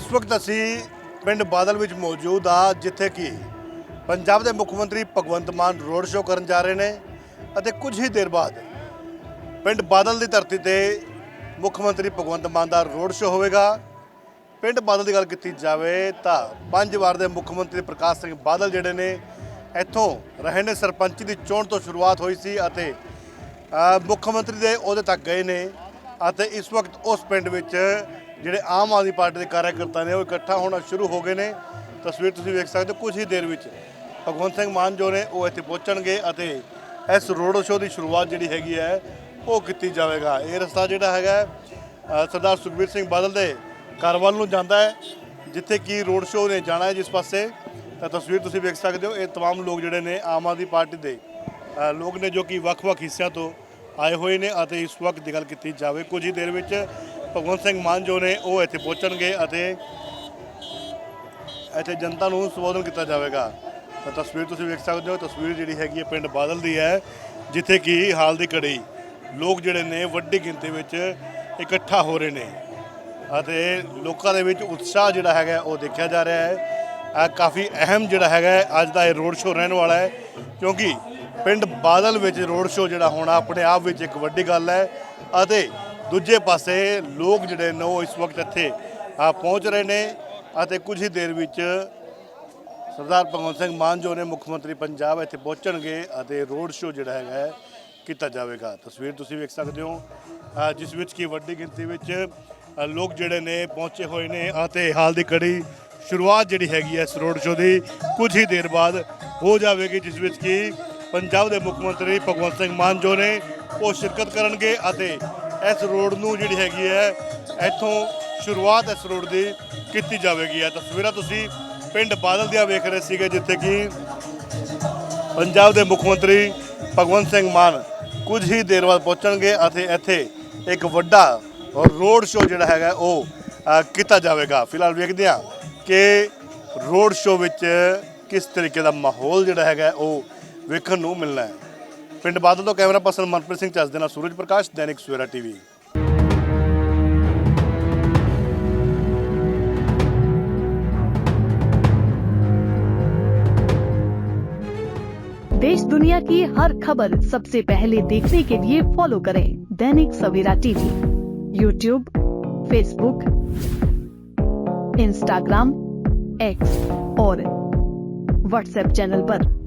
ਇਸ ਵਕਤ ਅਸੀਂ ਪਿੰਡ ਬਾਦਲ ਵਿੱਚ ਮੌਜੂਦ ਆ, ਜਿੱਥੇ ਕਿ ਪੰਜਾਬ ਦੇ ਮੁੱਖ ਮੰਤਰੀ ਭਗਵੰਤ ਮਾਨ ਰੋਡ ਸ਼ੋਅ ਕਰਨ ਜਾ ਰਹੇ ਨੇ ਅਤੇ ਕੁਝ ਹੀ ਦੇਰ ਬਾਅਦ ਪਿੰਡ ਬਾਦਲ ਦੀ ਧਰਤੀ ਤੇ ਮੁੱਖ ਮੰਤਰੀ ਭਗਵੰਤ ਮਾਨ ਦਾ ਰੋਡ ਸ਼ੋਅ ਹੋਵੇਗਾ। ਪਿੰਡ ਬਾਦਲ ਦੀ ਗੱਲ ਕੀਤੀ ਜਾਵੇ ਤਾਂ ਪੰਜ ਵਾਰ ਦੇ ਮੁੱਖ ਮੰਤਰੀ ਪ੍ਰਕਾਸ਼ ਸਿੰਘ ਬਾਦਲ ਜਿਹੜੇ ਨੇ ਇੱਥੋਂ ਰਹੇ ਨੇ, ਸਰਪੰਚੀ ਦੀ ਚੋਣ ਤੋਂ ਸ਼ੁਰੂਆਤ ਹੋਈ ਸੀ ਅਤੇ ਮੁੱਖ ਮੰਤਰੀ ਦੇ ਉਹਦੇ ਤੱਕ ਗਏ ਨੇ ਅਤੇ ਇਸ ਵਕਤ ਉਸ ਪਿੰਡ ਵਿੱਚ ਜਿਹੜੇ ਆਮ ਆਦਮੀ ਪਾਰਟੀ ਦੇ ਕਾਰਜਕਰਤਾ ਨੇ ਉਹ ਇਕੱਠਾ ਹੋਣਾ ਸ਼ੁਰੂ ਹੋ ਗਏ ਨੇ ਤਸਵੀਰ ਤੁਸੀਂ ਵੇਖ ਸਕਦੇ ਹੋ ਕੁਝ ਹੀ ਦੇਰ ਵਿੱਚ ਭਗਵੰਤ ਸਿੰਘ ਮਾਨ ਜੋ ਨੇ ਉਹ ਇੱਥੇ ਪਹੁੰਚਣਗੇ ਅਤੇ ਇਸ ਰੋਡ ਸ਼ੋਅ ਦੀ ਸ਼ੁਰੂਆਤ ਜਿਹੜੀ ਹੈਗੀ ਹੈ ਉਹ ਕੀਤੀ ਜਾਵੇਗਾ ਇਹ ਰਸਤਾ ਜਿਹੜਾ ਹੈਗਾ ਹੈ, ਅ, ਸਰਦਾਰ ਸੁਖਬੀਰ ਸਿੰਘ ਬਾਦਲ ਦੇ ਘਰ ਵੱਲ ਨੂੰ ਜਾਂਦਾ ਹੈ ਜਿੱਥੇ ਕਿ ਰੋਡ ਸ਼ੋਅ ਨੇ ਜਾਣਾ ਹੈ ਜਿਸ ਪਾਸੇ ਤਾਂ ਤਸਵੀਰ ਤੁਸੀਂ ਵੇਖ ਸਕਦੇ ਹੋ ਇਹ तमाम ਲੋਕ ਜਿਹੜੇ ਨੇ ਆਮ ਆਦਮੀ ਪਾਰਟੀ ਦੇ ਅ, ਲੋਕ ਨੇ ਜੋ ਕਿ ਵੱਖ-ਵੱਖ ਹਿੱਸਿਆਂ ਤੋਂ ਆਏ ਹੋਏ ਨੇ ਅਤੇ ਇਸ ਵਕਤ ਦੀ ਗੱਲ ਕੀਤੀ ਜਾਵੇ ਕੁਝ ਹੀ ਦੇਰ ਵਿੱਚ ਭਗਵੰਤ ਸਿੰਘ ਮਾਨ ਜੋ ਨੇ ਉਹ ਇੱਥੇ ਪਹੁੰਚਣਗੇ ਅਤੇ ਇੱਥੇ ਜਨਤਾ ਨੂੰ ਸੰਬੋਧਨ ਕੀਤਾ ਜਾਵੇਗਾ। ਤਾਂ ਤਸਵੀਰ ਤੁਸੀਂ ਵੇਖ ਸਕਦੇ ਹੋ, ਤਸਵੀਰ ਜਿਹੜੀ ਹੈਗੀ ਹੈ ਪਿੰਡ ਬਾਦਲ ਦੀ ਹੈ, ਜਿੱਥੇ ਕਿ ਹਾਲ ਦੀ ਘੜੀ ਲੋਕ ਜਿਹੜੇ ਨੇ ਵੱਡੀ ਗਿਣਤੀ ਵਿੱਚ ਇਕੱਠਾ ਹੋ ਰਹੇ ਨੇ ਅਤੇ ਲੋਕਾਂ ਦੇ ਵਿੱਚ ਉਤਸ਼ਾਹ ਜਿਹੜਾ ਹੈਗਾ ਉਹ ਦੇਖਿਆ ਜਾ ਰਿਹਾ ਹੈ। ਇਹ ਕਾਫੀ ਅਹਿਮ ਜਿਹੜਾ ਹੈਗਾ ਅੱਜ ਦਾ ਇਹ ਰੋਡ ਸ਼ੋਅ ਰਹਿਣ ਵਾਲਾ ਹੈ, ਕਿਉਂਕਿ ਪਿੰਡ ਬਾਦਲ ਵਿੱਚ ਰੋਡ ਸ਼ੋਅ ਜਿਹੜਾ ਹੋਣਾ ਆਪਣੇ ਆਪ ਵਿੱਚ ਇੱਕ ਵੱਡੀ ਗੱਲ ਹੈ ਅਤੇ ਦੂਜੇ ਪਾਸੇ ਲੋਕ ਜਿਹੜੇ ਨੇ ਉਹ ਇਸ ਵਕਤ ਇੱਥੇ ਪਹੁੰਚ ਰਹੇ ਨੇ ਅਤੇ ਕੁਝ ਹੀ ਦੇਰ ਵਿੱਚ ਸਰਦਾਰ ਭਗਵੰਤ ਸਿੰਘ ਮਾਨ ਜੋ ਨੇ ਮੁੱਖ ਮੰਤਰੀ ਪੰਜਾਬ ਇੱਥੇ ਪਹੁੰਚਣਗੇ ਅਤੇ ਰੋਡ ਸ਼ੋਅ ਜਿਹੜਾ ਹੈਗਾ ਕੀਤਾ ਜਾਵੇਗਾ। ਤਸਵੀਰ ਤੁਸੀਂ ਵੇਖ ਸਕਦੇ ਹੋ ਜਿਸ ਵਿੱਚ ਕੀ ਵੱਡੀ ਗਿਣਤੀ ਵਿੱਚ ਲੋਕ ਜਿਹੜੇ ਨੇ ਪਹੁੰਚੇ ਹੋਏ ਨੇ ਅਤੇ ਹਾਲ ਦੀ ਕੜੀ ਸ਼ੁਰੂਆਤ ਜਿਹੜੀ ਹੈਗੀ ਹੈ ਇਸ ਰੋਡ ਸ਼ੋਅ ਦੀ ਕੁਝ ਹੀ ਦੇਰ ਬਾਅਦ ਹੋ ਜਾਵੇਗੀ, ਜਿਸ ਵਿੱਚ ਕੀ ਪੰਜਾਬ ਦੇ ਮੁੱਖ ਮੰਤਰੀ ਭਗਵੰਤ ਸਿੰਘ ਮਾਨ ਜੋ ਨੇ ਉਹ ਸ਼ਿਰਕਤ ਕਰਨਗੇ ਅਤੇ ਇਸ ਰੋਡ ਨੂੰ ਜਿਹੜੀ ਹੈਗੀ ਹੈ, ਇੱਥੋਂ ਸ਼ੁਰੂਆਤ ਇਸ ਰੋਡ ਦੀ ਕੀਤੀ ਜਾਵੇਗੀ। ਹੈ ਤਸਵੀਰਾਂ ਤੁਸੀਂ ਪਿੰਡ ਬਾਦਲ ਦੀਆਂ ਵੇਖ ਰਹੇ ਸੀਗੇ, ਜਿੱਥੇ ਕਿ ਪੰਜਾਬ ਦੇ ਮੁੱਖ ਮੰਤਰੀ ਭਗਵੰਤ ਸਿੰਘ ਮਾਨ ਕੁਝ ਹੀ ਦੇਰ ਬਾਅਦ ਪਹੁੰਚਣਗੇ ਅਤੇ ਇੱਥੇ ਇੱਕ ਵੱਡਾ ਰੋਡ ਸ਼ੋਅ ਜਿਹੜਾ ਹੈਗਾ, ਉਹ ਕੀਤਾ ਜਾਵੇਗਾ। ਫਿਲਹਾਲ ਵੇਖਦੇ ਹਾਂ ਕਿ ਰੋਡ ਸ਼ੋਅ ਵਿੱਚ ਕਿਸ ਤਰੀਕੇ ਦਾ ਮਾਹੌਲ ਜਿਹੜਾ ਹੈਗਾ, ਉਹ ਵੇਖਣ ਨੂੰ ਮਿਲਣਾ ਹੈ। ਪਿੰਡ ਬਾਦਲ ਤੋਂ ਕੈਮਰਾ ਪਰਸਨ ਮਨਪ੍ਰੀਤ ਸਿੰਘ ਚੱਜ ਦੇ ਨਾਲ ਸੂਰਜ ਪ੍ਰਕਾਸ਼ ਦੈਨਿਕ ਸਵੇਰਾ ਟੀਵੀ देश दुनिया की हर खबर सबसे पहले देखने के लिए फॉलो करें Dainik Savera TV YouTube Facebook Instagram X और व्हाट्सएप चैनल पर।